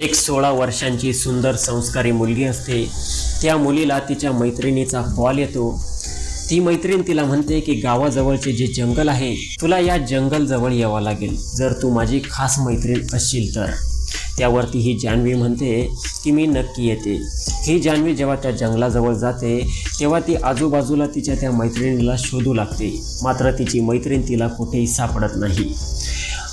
एक सोळा वर्षांची सुंदर संस्कारी मुलगी असते. त्या मुलीला तिच्या मैत्रिणीचा कॉल येतो. ती मैत्रीण तिला म्हणते की गावाजवळचे जे जंगल आहे तुला या जंगलजवळ यावं लागेल. जर तू माझी खास मैत्रीण असशील तर. त्यावरती ही जान्हवी म्हणते की मी नक्की येते. ही जान्हवी जेव्हा त्या जंगलाजवळ जाते तेव्हा ती आजूबाजूला तिच्या त्या मैत्रिणीला शोधू लागते. मात्र तिची मैत्रीण तिला कुठेही सापडत नाही.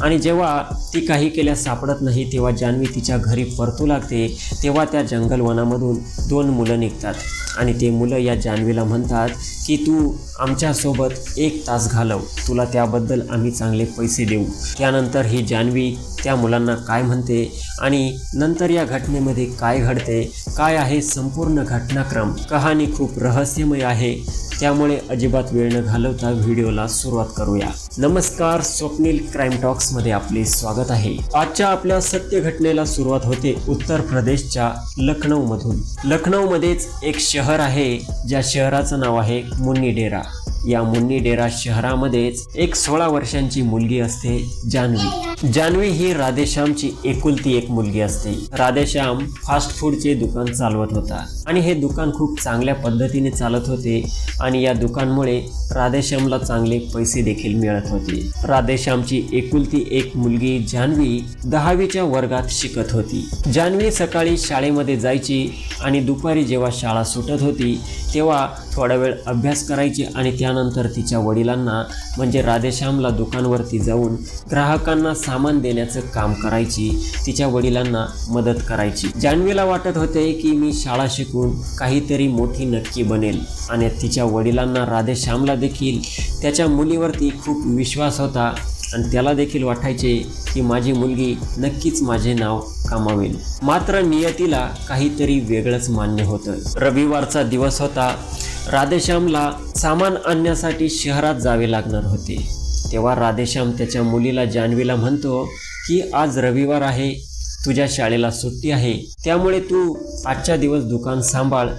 आणि जेव्हा ती काही केल्यास सापडत नाही तेव्हा जान्हवी तिच्या घरी परतू लागते. तेव्हा त्या जंगलवनामधून दोन मुलं निघतात. आणि ते मुलं या जान्हवीला म्हणतात की तू आमच्यासोबत एक तास घालव. तुला त्याबद्दल आम्ही चांगले पैसे देऊ. त्यानंतर ही जान्हवी त्या मुलांना काय म्हणते आणि नंतर या घटनेमध्ये काय घडते? काय आहे संपूर्ण घटनाक्रम? कहाणी खूप रहस्यमय आहे. त्यामुळे अजिबात वेळ न घालवता व्हिडिओला सुरुवात करूया. नमस्कार स्वप्नील क्राईम टॉक्समध्ये आपले स्वागत आहे. आजच्या आपल्या सत्य घटनेला सुरुवात होते उत्तर प्रदेशच्या लखनौमधून. लखनौमध्येच एक शहर आहे ज्या शहराचं नाव आहे मुन्नी डेरा या मुन्नी डेरा शहरामध्येच एक सोळा वर्षांची मुलगी असते जान्हवी जान्हवी ही राधेश्यामची एकुलती एक मुलगी असते. राधेश्याम फास्ट फूडचे दुकान चालवत होता आणि हे दुकान खूप चांगल्या पद्धतीने चालत होते आणि या दुकानमुळे राधेश्यामला चांगले पैसे देखील मिळत होते. राधेश्यामची एकुलती एक मुलगी जान्हवी दहावीच्या वर्गात शिकत होती. जान्हवी सकाळी शाळेमध्ये जायची आणि दुपारी जेव्हा शाळा सुटत होती तेव्हा थोडा वेळ अभ्यास करायची आणि त्यानंतर तिच्या वडिलांना म्हणजे राधेश्यामला दुकानवरती जाऊन ग्राहकांना सामान देण्याचं काम करायची तिच्या वडिलांना मदत करायची. जान्हवीला वाटत होते की मी शाळा शिकून काहीतरी मोठी नक्की बनेल. आणि तिच्या वडिलांना राधेश्यामला देखील त्याच्या मुलीवरती खूप विश्वास होता. आणि त्याला देखील वाटायचे की माझी मुलगी नक्कीच माझे नाव कमावेल. मात्र नियतीला काहीतरी वेगळंच मान्य होतं. रविवारचा दिवस होता. राधेश्यामला सामान आणण्यासाठी शहरात जावे लागणार होते. तेव्हा राधेश्याम त्याच्या मुलीला जान्हवीला म्हणतो की आज रविवार आहे. तुझ्या शाळेला सुट्टी आहे. त्यामुळे तू आजच्या दिवस दुकान सांभाळ.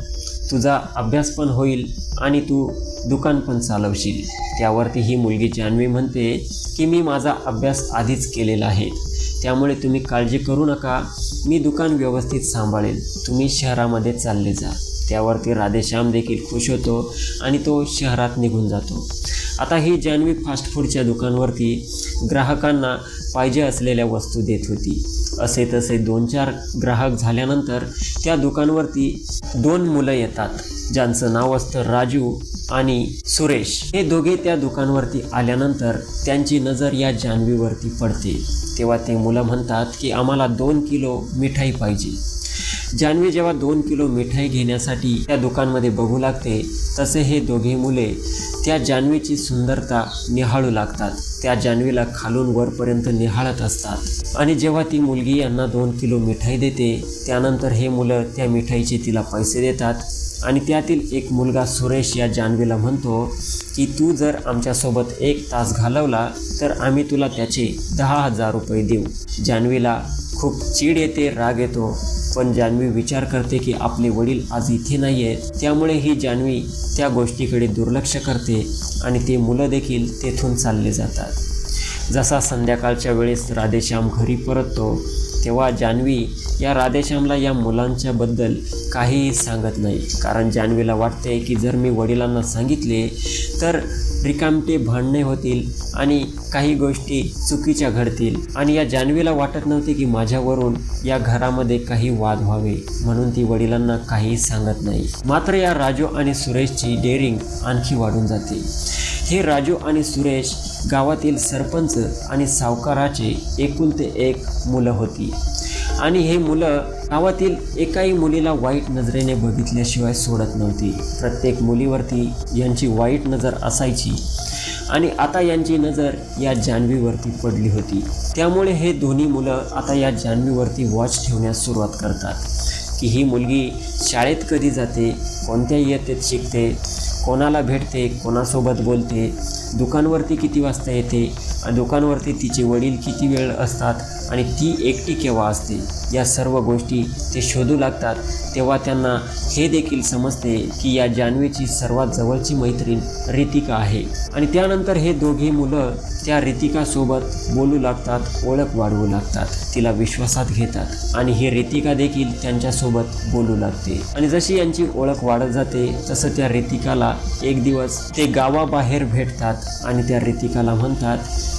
तुझा अभ्यास पण होईल आणि तू दुकान पण चालवशील. त्यावरती ही मुलगी जान्हवी म्हणते की मी माझा अभ्यास आधीच केलेला आहे. त्यामुळे तुम्ही काळजी करू नका. मी दुकान व्यवस्थित सांभाळेल तुम्ही शहरामध्ये चालले जा. त्यावरती राधेश्याम देखील खुश होतो आणि तो शहरात निघून जातो. आता ही जान्हवी फास्ट फूडच्या दुकानवरती ग्राहकांना पाहिजे असलेल्या वस्तू देत होती. असे तसे दोन चार ग्राहक झाल्यानंतर त्या दुकानवरती दोन मुलं येतात ज्यांचं नाव असतं राजू आणि सुरेश. हे दोघे त्या दुकानवरती आल्यानंतर त्यांची नजर या जान्हवीवरती पडते. तेव्हा ते मुलं म्हणतात की आम्हाला दोन किलो मिठाई पाहिजे. जान्हवी जेव्हा दोन किलो मिठाई घेण्यासाठी त्या दुकानमध्ये बघू लागते तसे हे दोघे मुले त्या जान्हवीची सुंदरता निहाळू लागतात. त्या जान्हवीला खालून वरपर्यंत निहाळत असतात. आणि जेव्हा ती मुलगी यांना दोन किलो मिठाई देते त्यानंतर हे मुलं त्या मिठाईचे तिला पैसे देतात. आणि त्यातील एक मुलगा सुरेश या जान्हवीला म्हणतो की तू जर आमच्यासोबत एक तास घालवला तर आम्ही तुला त्याचे दहा हजार रुपये देऊ. जान्हवीला खूप चीड येते राग येतो. पण जान्हवी विचार करते की आपले वडील आज इथे नाही आहेत त्यामुळे ही जान्हवी त्या गोष्टीकडे दुर्लक्ष करते आणि ते मुलं देखील तेथून चालले जातात. जसा संध्याकाळच्या वेळेस राधेश्याम घरी परततो तेव्हा जान्हवी या राधेश्यामला या मुलांच्याबद्दल काहीही सांगत नाही. कारण जान्हवीला वाटते की जर मी वडिलांना सांगितले तर रिकामटे भांडणे होतील आणि काही गोष्टी चुकीच्या घडतील. आणि या जान्हवीला वाटत नव्हते की माझ्यावरून या घरामध्ये काही वाद व्हावे. म्हणून ती वडिलांना काही सांगत नाही. मात्र या राजू आणि सुरेशची डेअरिंग आणखी वाढून जाते. हे राजू आणि सुरेश गावातील सरपंच आणि सावकाराचे एकुलते एक मुलं होती. आणि हे मुलं गावातील एकाही मुलीला वाईट नजरेने बघितल्याशिवाय सोडत नव्हती. प्रत्येक मुलीवरती यांची वाईट नजर असायची. आणि आता यांची नजर या जान्हवीवरती पडली होती. त्यामुळे हे दोन्ही मुलं आता या जान्हवीवरती वॉच ठेवण्यास सुरुवात करतात. की ही मुलगी शाळेत कधी जाते कोणत्या इयत्तेत शिकते कोणाला भेटते कोणासोबत बोलते दुकानवरती किती वाजता येते दुकानवरती तिचे वडील किती वेळ असतात आणि ती एकटी केव्हा असते? या सर्व गोष्टी ते शोधू लागतात. तेव्हा त्यांना हे देखील समजते की या जान्हवीची सर्वात जवळची मैत्रीण रितिका आहे. आणि त्यानंतर हे दोघे मुलं त्या रितिकासोबत बोलू लागतात ओळख वाढवू लागतात तिला विश्वासात घेतात आणि ही रितिका देखील त्यांच्यासोबत बोलू लागते. आणि जशी यांची ओळख वाढत जाते तसं त्या रितिकाला एक दिवस ते गावाबाहेर भेटतात आणि त्या रितिकाला म्हणतात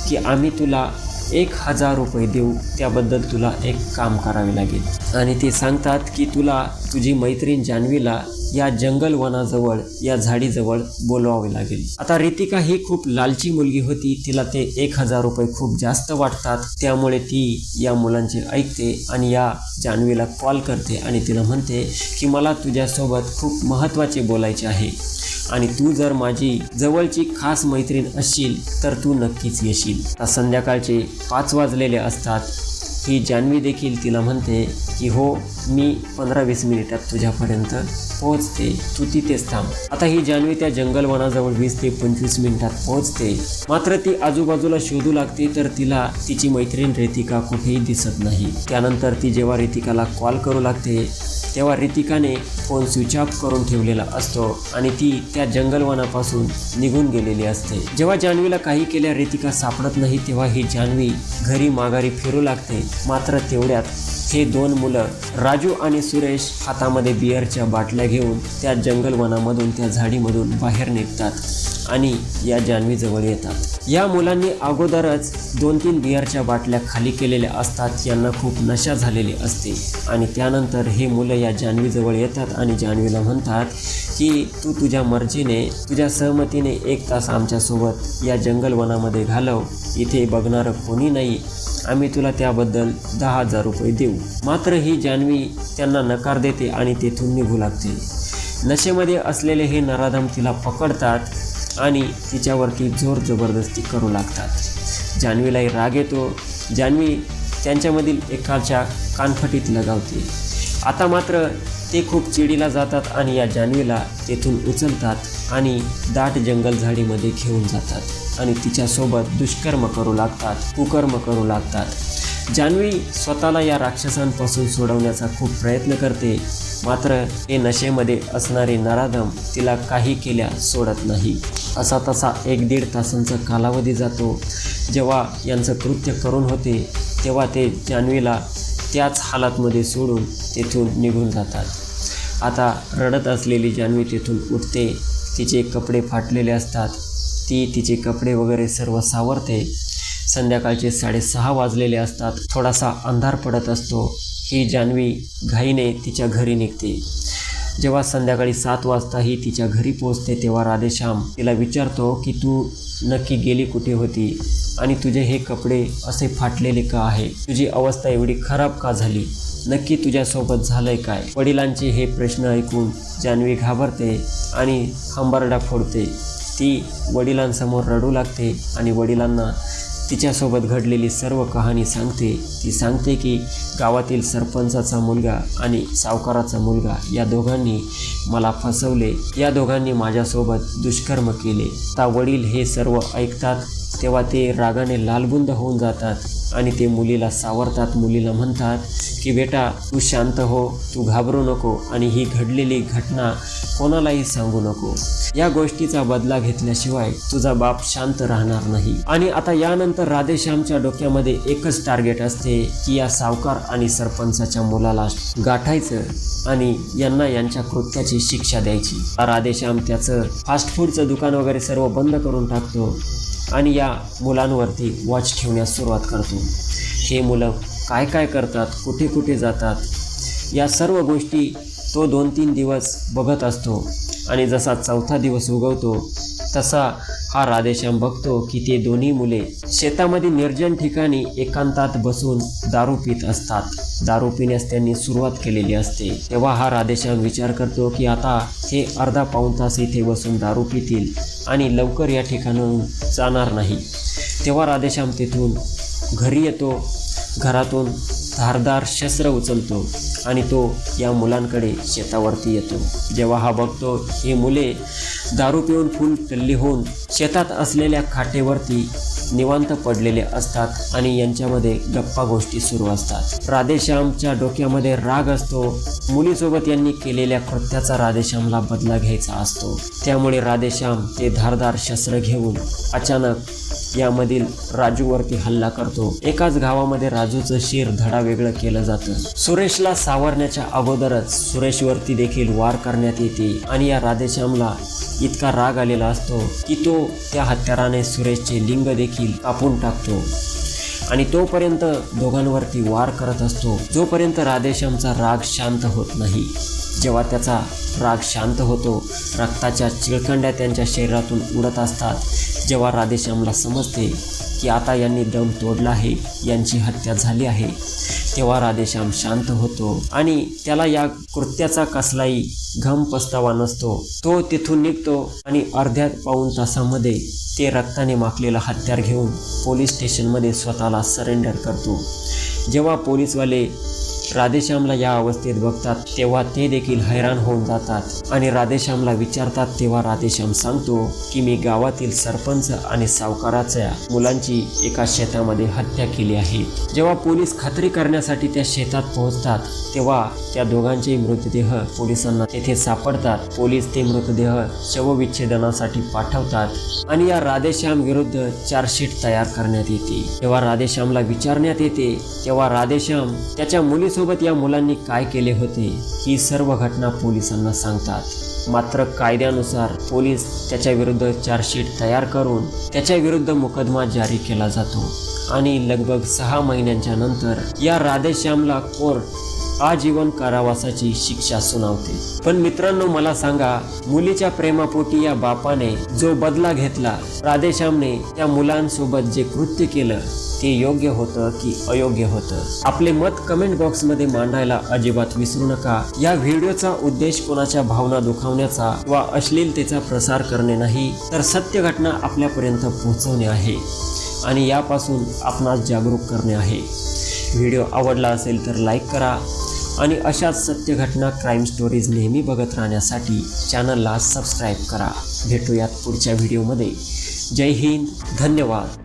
की आम्ही तुला एक हजार रुपये देऊ त्याबद्दल तुला एक काम करावे लागेल. आणि ते सांगतात की तुला तुझी मैत्रीण जान्हवीला या जंगल वनाजवळ या झाडीजवळ बोलवावे लागेल. आता रितिका ही खूप लालची मुलगी होती. तिला ते एक हजार रुपये खूप जास्त वाटतात. त्यामुळे ती या मुलांचे ऐकते आणि या जान्हवीला कॉल करते आणि तिला म्हणते की मला तुझ्यासोबत खूप महत्त्वाचे बोलायचे आहे. आणि तू जर माझी जवळची खास मैत्रीण असशील तर तू नक्कीच येशील. आता संध्याकाळचे पाच वाजलेले असतात. ही जान्हवी देखील तिला म्हणते की हो मी पंधरा वीस मिनिटात तुझ्यापर्यंत पोहोचते. तू तिथेच थांब. आता ही जान्हवी त्या जंगलवनाजवळ वीस ते पंचवीस मिनिटात पोहोचते. मात्र ती आजूबाजूला शोधू लागते तर तिला तिची मैत्रीण रितिका कुठेही दिसत नाही. त्यानंतर ती जेव्हा रेतिकाला कॉल करू लागते तेव्हा रितिकाने फोन स्विच ऑफ करून ठेवलेला असतो आणि ती त्या जंगलवनापासून निघून गेलेली असते. जेव्हा जान्हवीला काही केल्या रितिका सापडत नाही तेव्हा ही जान्हवी घरी माघारी फिरू लागते. मात्र तेवढ्यात हे दोन मुलं राजू आणि सुरेश हातामध्ये बिअरच्या बाटल्या घेऊन त्या जंगलवनामधून त्या झाडीमधून बाहेर निघतात आणि या जान्हवीजवळ येतात. या मुलांनी अगोदरच दोन तीन बिअरच्या बाटल्या खाली केलेल्या असतात यांना खूप नशा झालेली असते. आणि त्यानंतर हे मुलं या जान्हवीजवळ येतात आणि जान्हवीला म्हणतात की तू तुझ्या मर्जीने तुझ्या सहमतीने एक तास आमच्यासोबत या जंगलवनामध्ये घालव. इथे बघणारं कोणी नाही आम्ही तुला त्याबद्दल दहा हजार रुपये देऊ. मात्र ही जान्हवी त्यांना नकार देते आणि तेथून निघू लागते. नशेमध्ये असलेले हे नराधम तिला पकडतात आणि तिच्यावरती जोर जबरदस्ती करू लागतात. जान्हवीलाही राग येतो. जान्हवी त्यांच्यामधील एकाच्या कानफटीत लगावते. आता मात्र ते खूप चिडीला जातात आणि या जान्हवीला तेथून उचलतात आणि दाट जंगल झाडीमध्ये घेऊन जातात. आणि तिच्यासोबत दुष्कर्म करू लागतात कुकर्म करू लागतात. जान्हवी स्वतःला या राक्षसांपासून सोडवण्याचा खूप प्रयत्न करते मात्र हे नशेमध्ये असणारे नराधम तिला काही केल्या सोडत नाही. असा तसा एक दीड तासांचा कालावधी जातो. जेव्हा यांचं कृत्य करून होते तेव्हा ते जान्हवीला त्याच हालातमध्ये सोडून तेथून निघून जातात. आता रडत असलेली जान्हवी तेथून उठते. तिचे कपडे फाटलेले असतात. ती तिचे कपडे वगैरे सर्व सावरते. संध्याकाळचे साडेसहा वाजलेले असतात. थोडासा अंधार पडत असतो. ही जान्हवी घाईने तिच्या घरी निघते. जेव्हा संध्याकाळी सात वाजता ही तिच्या घरी पोहोचते तेव्हा राधेश्याम तिला विचारतो की तू नक्की गेली कुठे होती? आणि तुझे हे कपडे असे फाटलेले का आहे? तुझी अवस्था एवढी खराब का झाली? नक्की तुझ्यासोबत झालंय काय? वडिलांचे हे प्रश्न ऐकून जान्हवी घाबरते आणि हंबरडा फोडते. ती वडिलांसमोर रडू लागते आणि वडिलांना तिच्यासोबत घडलेली सर्व कहाणी सांगते. ती सांगते की गावातील सरपंचाचा मुलगा आणि सावकाराचा मुलगा या दोघांनी मला फसवले. या दोघांनी माझ्यासोबत दुष्कर्म केले. आता वडील हे सर्व ऐकतात तेव्हा ते रागाने लालबुंद होऊन जातात आणि ते मुलीला सावरतात. मुलीला म्हणतात की बेटा तू शांत हो तू घाबरू नको आणि ही घडलेली घटना कोणालाही सांगू नको. या गोष्टीचा बदला घेतल्याशिवाय तुझा बाप शांत राहणार नाही. आणि आता यानंतर राधेश्यामच्या डोक्यामध्ये एकच टार्गेट असते की या सावकार आणि सरपंचाच्या मुलाला गाठायचं आणि यांना यांच्या कृत्याची शिक्षा द्यायची. राधेश्याम त्याचं फास्ट फूडचं दुकान वगैरे सर्व बंद करून टाकतो. आणि या मुलांवरती वॉच ठेवण्यास सुरुवात करतो. हे मुलं काय काय करतात कुठे कुठे जातात या सर्व गोष्टी तो दोन तीन दिवस बघत असतो. आणि जसा चौथा दिवस उगवतो तसा हा राधेश्याम बघतो की ते दोन्ही मुले शेतामध्ये निर्जन ठिकाणी एकांतात बसून दारू पित असतात. दारू पिण्यास त्यांनी सुरुवात केलेली असते. तेव्हा हा राधेश्याम विचार करतो की आता हे अर्धा पाऊण तास इथे बसून दारू पितील आणि लवकर या ठिकाणाहून जाणार नाही. तेव्हा राधेश्याम तेथून घरी येतो. घरातून धारदार शस्त्र उचलतो आणि तो या मुलांकडे शेतावरती येतो. जेव्हा हा बघतो ही मुले दारू पिऊन फुल टल्ली होऊन शेतात असलेल्या खाटेवरती निवांत पडलेले असतात आणि यांच्यामध्ये गप्पा गोष्टी सुरू असतात. राधेश्यामच्या डोक्यामध्ये राग असतो. मुलीसोबत यांनी केलेल्या कृत्याचा राधेश्यामला बदला घ्यायचा असतो. त्यामुळे राधेश्याम ते धारदार शस्त्र घेऊन अचानक यामधील राजूवरती हल्ला करतो. एकाच गावामध्ये राजूचं शिर धडा वेगळं केलं जातं. सुरेशला सावरण्याच्या अगोदरच सुरेशवरती देखील वार करण्यात येते आणि या राधेश्यामला इतका राग आलेला असतो की तो त्या हत्याराने सुरेशचे लिंग देखील कापून टाकतो. आणि तोपर्यंत दोघांवरती वार करत असतो. जोपर्यंत राधेश्यामचा राग शांत होत नाही. जेव्हा त्याचा राग शांत होतो रक्ताच्या चिळखंड्या त्यांच्या शरीरातून उडत असतात. जेव्हा राधेश्यामला समजते की आता यांनी दम तोडला आहे यांची हत्या झाली आहे तेव्हा राधेश्याम शांत होतो आणि त्याला या कृत्याचा कसलाही घम पस्तावा नसतो. तो तिथून निघतो आणि अर्ध्या पाऊण तासामध्ये ते रक्ताने माखलेला हत्यार घेऊन पोलीस स्टेशनमध्ये स्वतःला सरेंडर करतो. जेव्हा पोलीसवाले राधेश्यामला या अवस्थेत बघतात तेव्हा ते देखील हैराण होऊन जातात. आणि राधेश्यामला विचारतात तेव्हा राधेश्याम सांगतो की मी गावातील सरपंच आणि सावकाराच्या मुलांची एका शेतामध्ये हत्या केली आहे. जेव्हा पोलीस खात्री करण्यासाठी त्या शेतात पोहोचतात तेव्हा त्या दोघांचे मृतदेह पोलिसांना तेथे सापडतात. पोलीस ते मृतदेह शवविच्छेदनासाठी पाठवतात आणि या राधेश्याम विरुद्ध चार्जशीट तयार करण्यात येते. तेव्हा राधेश्यामला विचारण्यात येते तेव्हा राधेश्याम त्याच्या मुलीसोबत या मुलांनी काय केले होते ही सर्व घटना पोलिसांना सांगतात. मात्र कायद्यानुसार पोलीस त्याच्या विरुद्ध चार्जशीट तयार करून त्याच्या विरुद्ध मुकदमा जारी केला जातो. आणि लगभग सहा महिन्यांच्या नंतर या राधेश्यामला कोर्ट आजीवन कारावासाची शिक्षा सुनावते. पण मित्रांनो मला सांगा मुलीच्या प्रेमापोटी या बापाने जो बदला घेतला राधेश्यामने त्या मुलांसोबत जे कृत्य केलं ते योग्य होतं की अयोग्य होतं? आपले मत कमेंट बॉक्समध्ये मांडायला अजिबात विसरू नका. या व्हिडिओचा उद्देश कोणाच्या भावना दुखावण्याचा वा अश्लीलतेचा प्रसार करणे नाही तर सत्य घटना आपल्यापर्यंत पोहोचवणे आहे आणि यापासून आपणास जागरूक करणे आहे. व्हिडिओ आवडला असेल तर लाईक करा आणि अशाच सत्य घटना क्राईम स्टोरीज नेहमी बघत राहण्यासाठी चॅनलला सबस्क्राईब करा. भेटूयात पुढच्या व्हिडिओमध्ये जय हिंद. धन्यवाद.